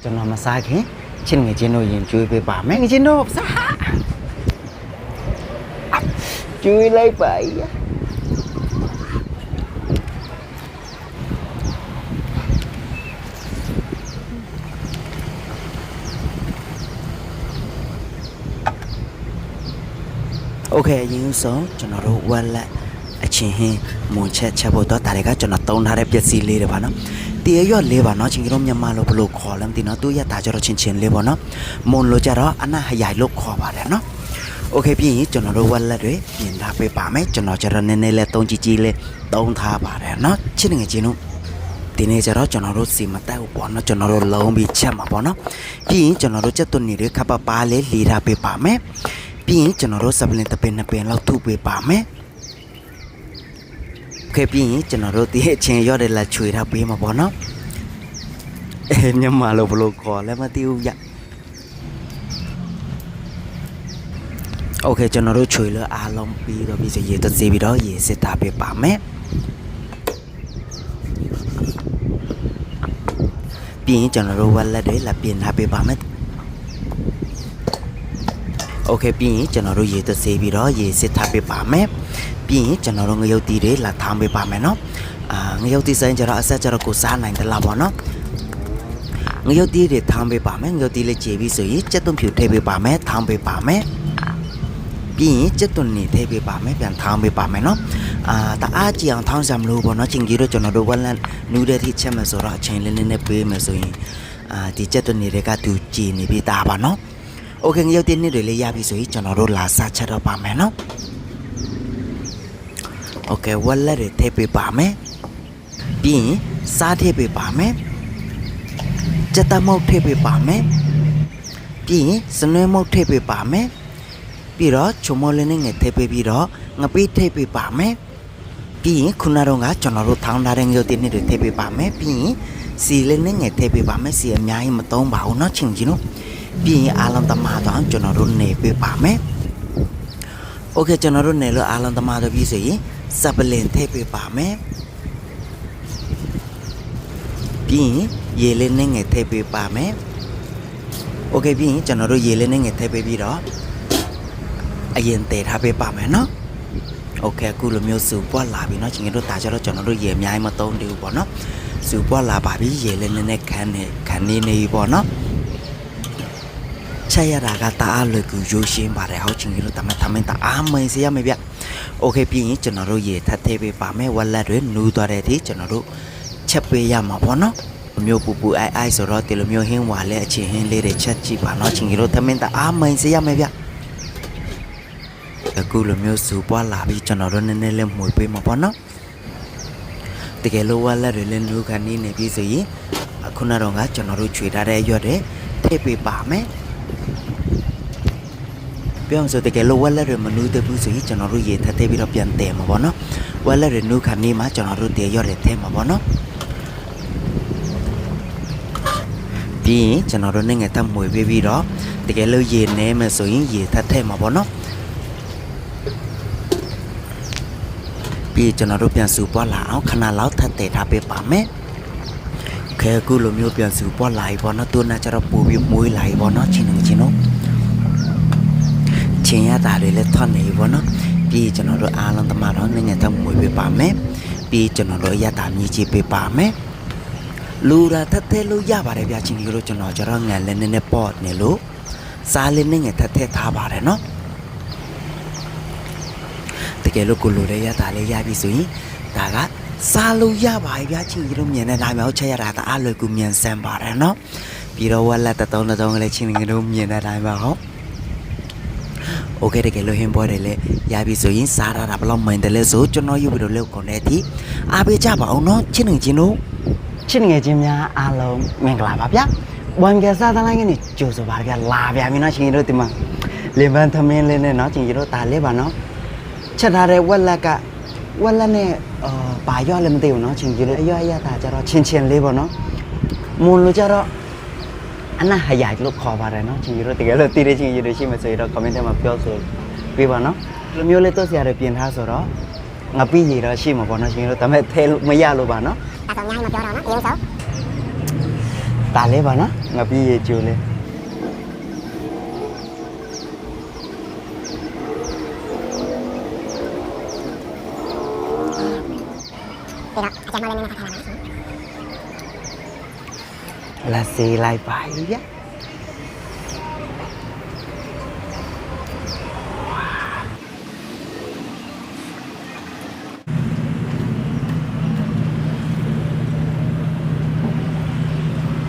ကျွန်တော်မစားခင်ချင်းငယ်ချင်းတို့ရင်ကျွေးပေးပါမယ်ငယ်ချင်းတို့စားကျွေးလိုက်ပါရโอเคအရင်ဆုံးကျွန်တော်တို့ဝက်လက်အချင်းဟင်းမွန်ချက်ချက်ဖို့တော့ဒါတွေကကျွန်တော်တုံးထားတဲ့ပစ္စည်းလေးတွေပါနော် တရရွက်လေးပါနော်ချင်းကြီးတို့မြန်မာလိုဘယ်လိုခေါ်လဲမသိနော်သူရတာကြတော့ချင်းချင်းလေးပေါ့နော်မွန်လိုကြတော့အနာဟရိုင်လို့ခေါ်ပါတယ်နော်โอเคပြီးရင်ကျွန်တော်တို့ဝက်လက်တွေပြင်ထားပေးပါမယ်ကျွန်တော်ကျတော့နည်းနည်းလေးတုံးကြီးကြီးလေးတုံးထားပါတယ်နော်ချစ်ငယ်ချင်းတို့ဒီနေ့ကျတော့ကျွန်တော်တို့စီမတက်ဘူးပေါ့နော်ကျွန်တော်တို့လုံးပြီးချက်မှာပေါ့နော်ပြီးရင်ကျွန်တော်တို့ချက်သွနေတွေခပ်ပါပါလေးလီထားပေးပါမယ်ပြီးရင်ကျွန်တော်တို့စပလင်တစ်ပင်နှစ်ပင်လောက်ထုပေးပါမယ် ခဲ့ပြီးရင်ကျွန်တော်တို့ဒီအချင်းရော့တဲ့လက်ချွေထားပေးမှာပေါ့နော်အဲမြန်မာလိုဘယ်လိုခေါ်လဲမသိဘူးရโอเคကျွန်တော်တို့ချွေလို့အားလုံးပြီးတော့ပြီးဆိုရေတစ်စီပြီးတော့ရေစစ်ထားပေးပါမယ်ပြီးရင်ကျွန်တော်တို့ဝက်လက်တွေလက်ပြင်ထားပေးပါမယ်โอเคပြီးရင်ကျွန်တော်တို့ရေတစ်စီပြီးတော့ရေစစ်ထားပေးပါမယ် ပြီးရင်ကျွန်တော်တို့ငရုတ်တီတွေလာထောင်းပေးပါမယ်เนาะအာငရုတ်တီဆိုင်ကျတော့အဆက်ကျတော့ကိုစားနိုင်တယ်လားပေါ့เนาะ ငရုတ်တီးတွေထောင်းပေးပါမယ်ငရုတ်တီးလေးခြေပြီးဆိုရင်ကြက်သွန်ဖြူထည့်ပေးပါမယ်ထောင်းပေးပါမယ်ပြီးရင်ကြက်သွန်နေထည့်ပေးပါမယ်ပြန်ထောင်းပေးပါမယ်နော်အာတအားကြည့်အောင်ထောင်းစမ်းမလို့ပေါ့နော်ချင်းကြီးတို့ကျွန်တော်တို့ဝက်လန်နူးတဲ့ထိချက်မယ်ဆိုတော့အချိန်လေးလေးနဲ့ပေးမယ်ဆိုရင်အာဒီကြက်သွန်တွေကသူကြည်နေပြီးသားပါနော်โอเคငရုတ်တီးနှစ်တွေလေးရပြီဆိုရင်ကျွန်တော်တို့လာစားချက်တော့ပါမယ်နော် โอเคဝက်လက်တွေထည့်ပေးပါမယ်ပြီးရင်စားထည့်ပေးပါမယ် ကြက်တမုတ်ထည့်ပေးပါမယ်ပြီးရင်စနွဲမုတ်ထည့်ပေးပါမယ်ပြီးတော့ချုံမောလေးနဲ့ငယ်ထည့်ပေးပြီးတော့ငပိထည့်ပေးပါမယ်ပြီးရင်ခုနတော့ကကျွန်တော်တို့ထောင်းထားတဲ့ငရုတ်တင်းတွေထည့်ပေးပါမယ်ပြီးရင်စီလေးနဲ့ငယ်ထည့်ပေးပါမယ်စီအများကြီးမသုံးပါဘူးเนาะချင်းကြီးနော်ပြီးရင်အားလုံးသမားတော့ကျွန်တော်တို့နေပေးပါမယ်โอเคကျွန်တော်တို့နေလို့အားလုံးသမားတော့ပြီးဆိုရင် စပလင်ထည့်ပေးပါမယ်ပြီးရင်ရေလေးနဲ့ငယ်ထည့်ပေးပါမယ်။ Okay ပြီးရင်ကျွန်တော်တို့ရေလေးနဲ့ငယ်ထည့်ပေးပြီးတော့အရင်တည်ထားပေးပါမယ်နော်။ Okay အခုလိုမျိုးစုပွက်လာပြီနော်ချင်းတို့တာကြတော့ကျွန်တော်တို့ရေအများကြီးမသုံးသေးဘူးပေါ့နော်။စုပွက်လာပါပြီရေလေးနဲ့နဲ့ခန်းနေခန်းနေနေပြီပေါ့နော်။ချက်ရတာကတအားလွယ်ကူရိုးရှင်းပါတယ်ဟောချင်းတို့တမန်တမန်တအားမင်းစေရမယ်ဗျ။ Okay ပြီးရင်ကျွန်တော်တို့ရေထပ်ထည့်ပေးပါမယ်ဝက်လက်တွေနူးသွားတဲ့အထိကျွန်တော်တို့ချက်ပေးရမှာပေါ့နော်မျိုးပူပူအိုက်အိုက်ဆိုတော့ဒီလိုမျိုးဟင်းဝါလဲအချင်းဟင်းလေးတွေချက်ကြည့်ပါနော်ချင်းကြီးတို့သမင်းတအားမိုင်စေရမယ်ဗျအခုလိုမျိုးစူပွားလာပြီးကျွန်တော်တို့နည်းနည်းလေးမှုပေးမှာပေါ့နော်တကယ်လို့ဝါလက်တွေလည်းလူခဏနေပြီဆိုရင်အခုနတော့ကကျွန်တော်တို့ခြွေထားတဲ့ရွက်တွေထည့်ပေးပါမယ် ပြောအောင်ဆိုတကယ်လို့ဝက်လက်တွေမနူးသေးဘူးဆိုရင်ကျွန်တော်တို့ရေထပ်ထည့်ပြီးတော့ပြန်တည်မှာပေါ့နော်ဝက်လက်တွေနူးခဏနေမှာကျွန်တော်တို့တည်ရွက်တွေထည့်မှာပေါ့နော်ပြီးရင်ကျွန်တော်တို့နဲ့ငယ်တက်မွေပေးပြီးတော့တကယ်လို့ရေနဲမယ်ဆိုရင်ရေထပ်ထည့်မှာပေါ့နော်ပြီးရင်ကျွန်တော်တို့ပြန်စုပွားလာအောင်ခဏလောက်ထပ်တည်ထားပေးပါမယ်ခဲအခုလိုမျိုးပြန်စုပွားလာပြီပေါ့နော်သူနာကျတော့ပို့ပြီးမွေးလာပြီပေါ့နော်ချင်းနေချင်းတို့ ချင်းရတာတွေလည်းထွက်နေပြီပေါ့နော်ပြီးရင်ကျွန်တော်တို့အားလုံးတမတော့နဲ့ငယ်တက်မွေပေးပါမယ်ပြီးရင်ကျွန်တော်တို့ရတာမြည်ကြည့်ပေးပါမယ်လူရာထက်ထဲလို့ရပါတယ်ဗျာချင်းကြီးတို့ကျွန်တော်ကျတော့ငံလည်းနည်းနည်းပေါ့နေလို့စားလေးနဲ့ငယ်ထက်ထဲထားပါတယ်နော်တကယ်လို့ကိုလိုလေးရတာလေးရပြီဆိုရင်ဒါကစားလို့ရပါပြီဗျာချင်းကြီးတို့မြင်တဲ့တိုင်းမှာချက်ရတာတအားလွယ်ကူမြန်ဆန်ပါတယ်နော်ပြီးတော့ဝက်လက်တတုံးတတုံးကလေးချင်းကြီးတို့မြင်တဲ့တိုင်းမှာဟုတ် โอเคတကယ်လို့ဟင်းပွဲတယ်လေရပြီဆိုရင်စားရတာဘယ်လောက်မှန်တယ်လဲဆိုကျွန်တော်ယူပြီးတော့လောက်ကုန်တဲ့အထိအားပေးကြပါအောင်နော်ချင်းနေချင်းတို့ ချစ်ငယ်ချင်းများအားလုံးမင်္ဂလာပါဗျာဘွမ်ကစားသလိုင်းကနေကြိုဆိုပါဗျာလာဗျာမင်းတို့ချင်းကြီးတို့ဒီမှာလင်ပန်းသမင်းလေးနဲ့เนาะချင်းကြီးတို့ဒါလေးပါเนาะချက်ထားတဲ့ဝက်လက်ကဝက်လက်နဲ့အာဘာရွက်လည်းမသိဘူးเนาะချင်းကြီးတို့အရွက်အရတာကြတော့ချင်းချင်းလေးပေါ့เนาะမွန်လို့ကြတော့ အနာဟယာလို့ခေါ်ပါတယ်နော်ချင်းကြီးတို့တကယ်လို့တည်တဲ့ချင်းကြီးတို့ရှိမှဆိုရင်တော့ comment ထဲမှာပြောဆိုပေးပါနော်ဒီလိုမျိုးလေးတော့ဆရာတွေပြင်ထားဆိုတော့ငါပြီးရတော့ရှိမှာပေါ့နော်ချင်းကြီးတို့ဒါပေမဲ့ဖဲလို့မရလို့ပါနော်ဒါဆိုများမပြောတော့နော်အရင်ဆုံးဒါလေးပါနော်ငါပြီးရကြိုးလေး လာစေးလိုက်ပါဗျာ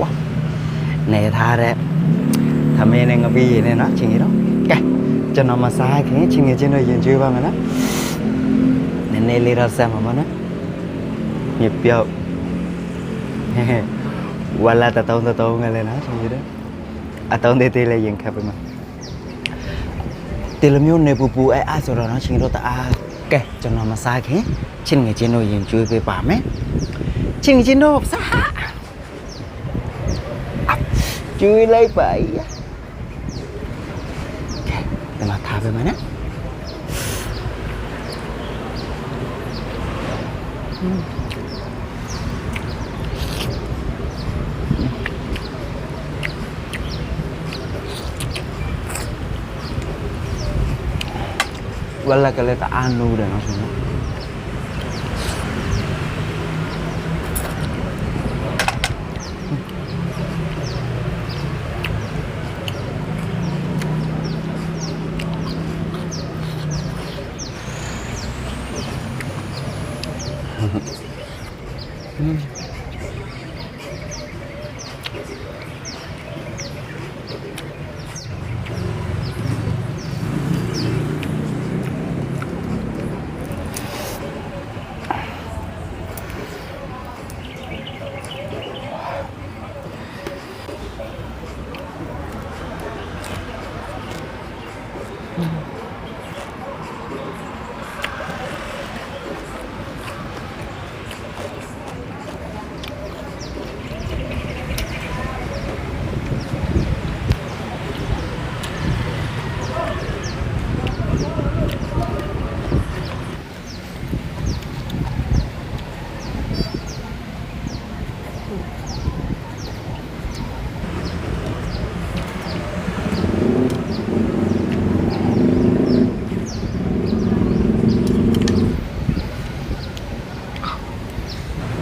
ဝါနေထားတဲ့သမင်းနဲ့ငပိရေနဲ့နော်ချင်းကြီးတော့ကဲကျွန်တော်မစားခင်ချင်းငယ်ချင်းတို့ရ င်ကျွေးပါမယ်နော်နည်းနည်းလေးတော့ဆက်မှာမနော်မြပြောက်ဟဲ့ဟဲ့ဝလာတတောင်းတတောင်းငလည်းနော်ရှင်ကြီးတို့အတောင်းသေးသေးလေးရင်ခပ်ပေးမှာတေလမျိုးနေ ပူပူအဲအဲ့ဆို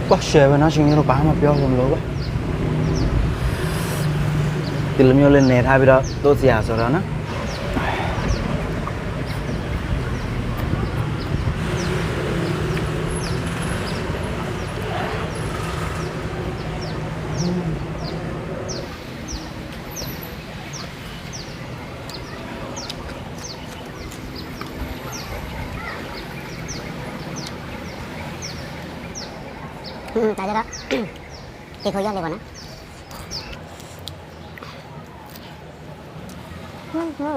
ကဲကျွန်တော်မစားခင်ချင်းငယ်ချင်းတို့ရင်ကျွေးပေးပါမယ်ချင်းငယ်ချင်းတို့စားကျွေးလိုက်ပါရကဲဒီမှာထားပေးမယ်နော်ဝလာကလေးတအားနိုးတယ်နော်ရှင်နော်ကွာရှယ်ပဲနော်ရှင်တို့ဘာမှပြောလို့မလို့ပဲဒီလိုမျိုးလေးနေထားပြီးတော့တိုးစရာဆိုတော့နော် ဒါကြတော့ဒီခိုရောက်နေပါနော်ဟွ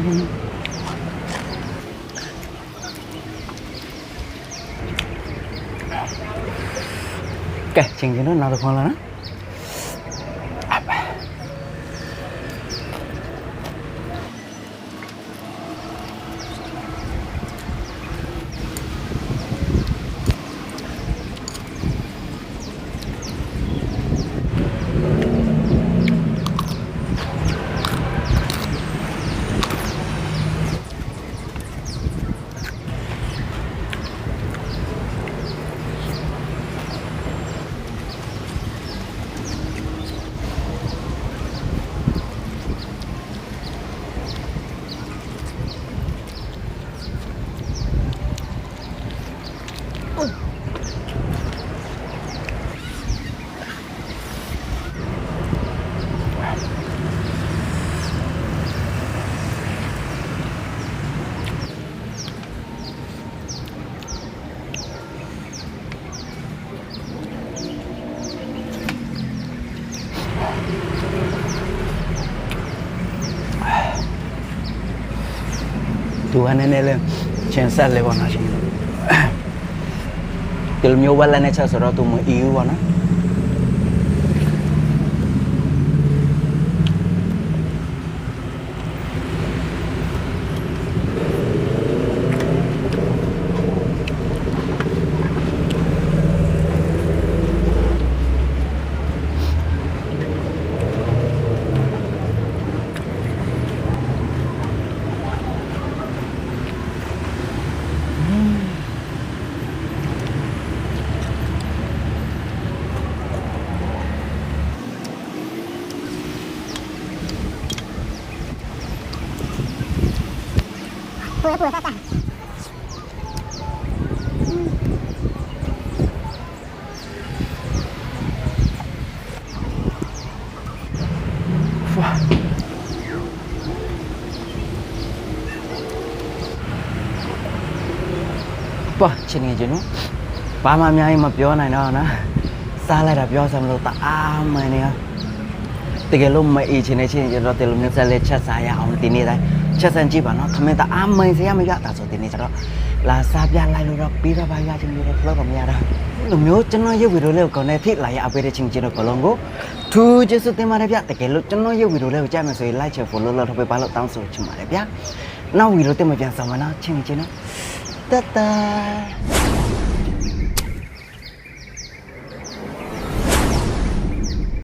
န်းဟွန်းကဲ သူကနည်းနည်းလေးချင်းဆက်လေးပေါ့နော်ချင်းဒီလိုမျိုးဝက်လက်နဲ့ချက်ဆိုတော့သူမအီဘူးပေါ့နော် ပူပူတာတာပေါ့ချင်းနေချင်းနော်ဘာမှအများကြီးမပြောနိုင်တော့နော်စားလိုက်တာပြောစမ်းမလို့တအားမှန်နေရတကယ်လို့မအေးချင်နေချင်းရတော့တယ်လို့မျိုးဆက်လက်ချက်စားရအောင်ဒီနေ့တိုင်း ချက်စမ်းကြည့်ပါနော်ခမင်းတအားမှန်စရာမရတာဆိုဒီနေ့ကျတော့လာစားပြလိုက်လို့တော့ပြီးတော့ပါရချင်းမျိုးတော့လောက်တော့မရတော့လူမျိုးကျွန်တော်ရုပ်ဗီဒီယိုလေးကိုကောင်းတဲ့ထိလာရအပေးတဲ့ချင်းချင်းတော့ဘလုံးကိုထူးကျေးဇူးတင်ပါတယ်ဗျတကယ်လို့ကျွန်တော်ရုပ်ဗီဒီယိုလေးကိုကြားမယ်ဆိုရင် like ချယ် follow လုပ်တော့ပေးပါလို့တောင်းဆိုချင်ပါတယ်ဗျနောက်ဗီဒီယိုတင်မပြန်ဆောင်မနော်ချင်းချင်းနော်တတ်တာ